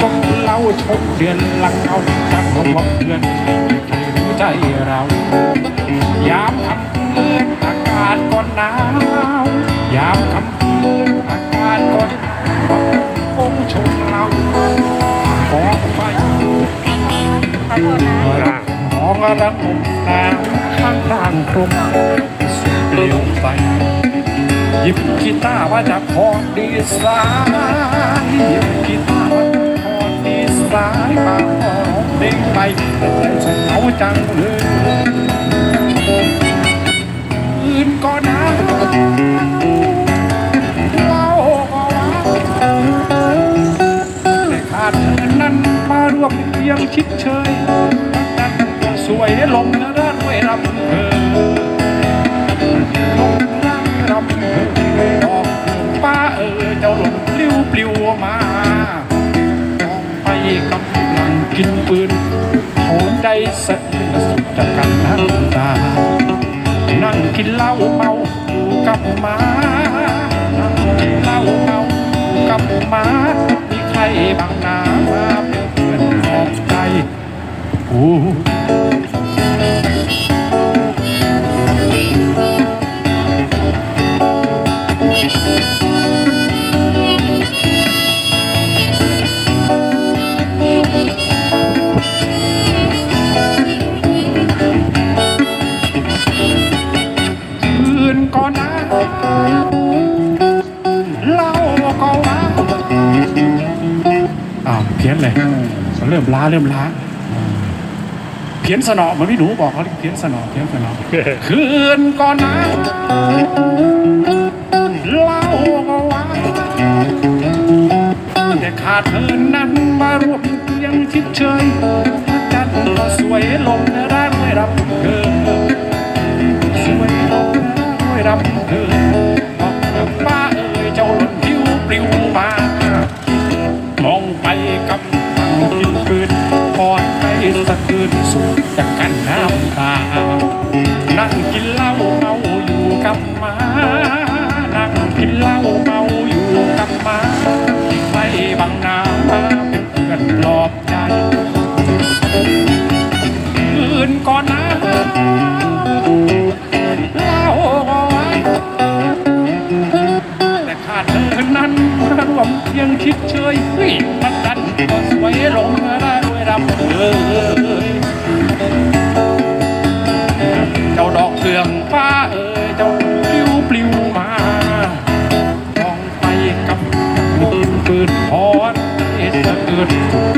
สมเราชมเดือนหลังเอาจากหัวเดือนใครรู้ใจเรา ยามคำคืนอากาศก่อนหนาวยามทำเพื่อนอากาศก็หนาวคงชมเราขอไปขอโทษนะของรังผมตาข้างล่างกรุงเลี้ยวไปหยิบกีตาร์มาจากคอดีสายหยิบกีตาร์ สายมาขอเพลงไปแต่ใจฉันเหงาจังเลยอื่นก็หนาวเล่าก็ว้าวแต่ขาดเธอนั้นมาร่วมเพียงชิดเชยนั่นสวยลงนะด้านด้วยรำเพอลงร่างรำเพอดอกป้าเออเจ้าหลงปลิวปลิวมา ปืนโหนได้สักสุดจากกันน้ำตา นั่งกินเหล้าเมาอยู่กับหมานั่งกินเหล้าเมาอยู่กับหมามีใครบางหนามาเป็นเพื่อนของใจโอ้ เล่าก็ว่าอ้าวเพี้ยนเลยเริ่มล้าเริ่มล้าเพี้ยนสนอเหมันพี่หนูบอกเขาเพี้ยนสนอเพี้ยนสนอคืนก่อนนะเล่าก็ว่าแต่ขาดเธอนั้นมารวมยังชิดเชยจันทร์ก็สวยลงนะร่างไม่รับเธอ ชิดเชยเฮ้ยมันดันก็สวยลงได้ด้วยรำเลยเจ้าดอกเฟืองฟ้าเอ้ยเจ้าปลิวปลิวมามองไปกับมือปืนพอดได้สะเกิด